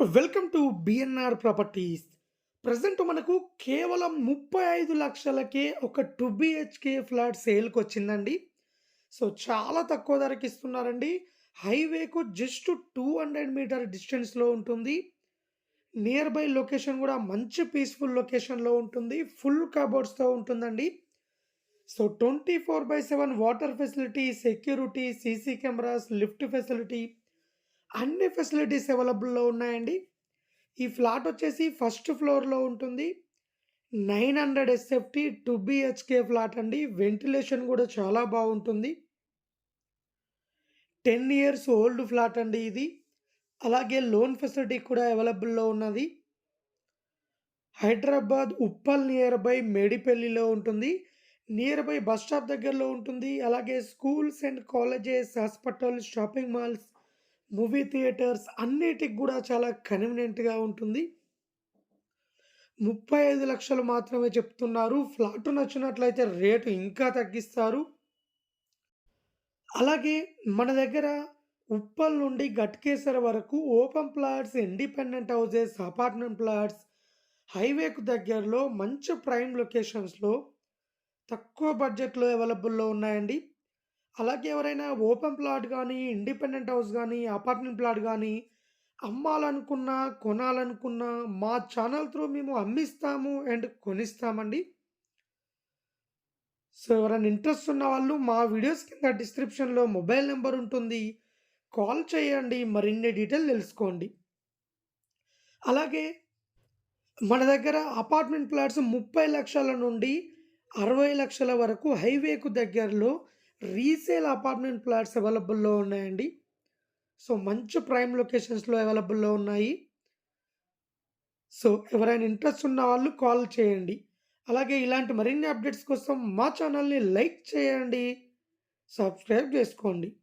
Welcome to BNR properties present మనకు కేవలం ముప్పై ఐదు లక్షలకే ఒక టూ బిహెచ్కే ఫ్లాట్ సేల్కి వచ్చిందండి సో చాలా తక్కువ ధరకి ఇస్తున్నారండి. హైవేకు జస్ట్ టూ హండ్రెడ్ మీటర్ డిస్టెన్స్లో ఉంటుంది. నియర్ బై లొకేషన్ కూడా మంచి పీస్ఫుల్ లొకేషన్లో ఉంటుంది. ఫుల్ కబోర్డ్స్తో ఉంటుందండి. So twenty four by seven water facility security CC cameras lift facility అన్ని ఫెసిలిటీస్ అవైలబుల్లో ఉన్నాయండి. ఈ ఫ్లాట్ వచ్చేసి ఫస్ట్ ఫ్లోర్లో ఉంటుంది. Nine hundred SFT two BHK flat అండి. వెంటిలేషన్ కూడా చాలా బాగుంటుంది. టెన్ ఇయర్స్ ఓల్డ్ ఫ్లాట్ అండి ఇది. అలాగే లోన్ ఫెసిలిటీ కూడా అవైలబుల్లో ఉన్నది. హైదరాబాద్ ఉప్పల్ నియర్ బై మేడిపల్లిలో ఉంటుంది. నియర్ బై బస్ స్టాప్ దగ్గరలో ఉంటుంది. అలాగే schools and colleges hospitals shopping malls movie theatres అన్నిటికి కూడా చాలా కన్వీనియంట్గా ఉంటుంది. ముప్పై ఐదు లక్షలు మాత్రమే చెప్తున్నారు. ఫ్లాట్ నచ్చినట్లయితే రేటు ఇంకా తగ్గిస్తారు. అలాగే మన దగ్గర ఉప్పల్ నుండి గట్కేసర్ వరకు open plots independent houses apartment plots హైవేకు దగ్గరలో మంచి ప్రైమ్ లొకేషన్స్లో తక్కువ బడ్జెట్లో అవైలబుల్లో ఉన్నాయండి. అలాగే ఎవరైనా ఓపెన్ ప్లాట్ కానీ ఇండిపెండెంట్ హౌస్ కానీ అపార్ట్మెంట్ ప్లాట్ కానీ అమ్మాలనుకున్నా కొనాలనుకున్నా మా ఛానల్ త్రూ మేము అమ్మిస్తాము అండ్ కొనిస్తామండి. సో ఎవరైనా ఇంట్రెస్ట్ ఉన్న వాళ్ళు మా వీడియోస్ కింద డిస్క్రిప్షన్లో మొబైల్ నెంబర్ ఉంటుంది. కాల్ చేయండి మరిన్ని డీటెయిల్ తెలుసుకోండి. అలాగే మన దగ్గర అపార్ట్మెంట్ ప్లాట్స్ ముప్పై లక్షల నుండి అరవై లక్షల వరకు హైవేకు దగ్గరలో రీసేల్ అపార్ట్మెంట్ ఫ్లాట్స్ అవైలబుల్లో ఉన్నాయండి. సో మంచి ప్రైమ్ లొకేషన్స్లో అవైలబుల్లో ఉన్నాయి. సో ఎవరైనా ఇంట్రెస్ట్ ఉన్న వాళ్ళు కాల్ చేయండి. అలాగే ఇలాంటి మరిన్ని అప్డేట్స్ కోసం మా ఛానల్ని లైక్ చేయండి. సబ్స్క్రైబ్ చేసుకోండి.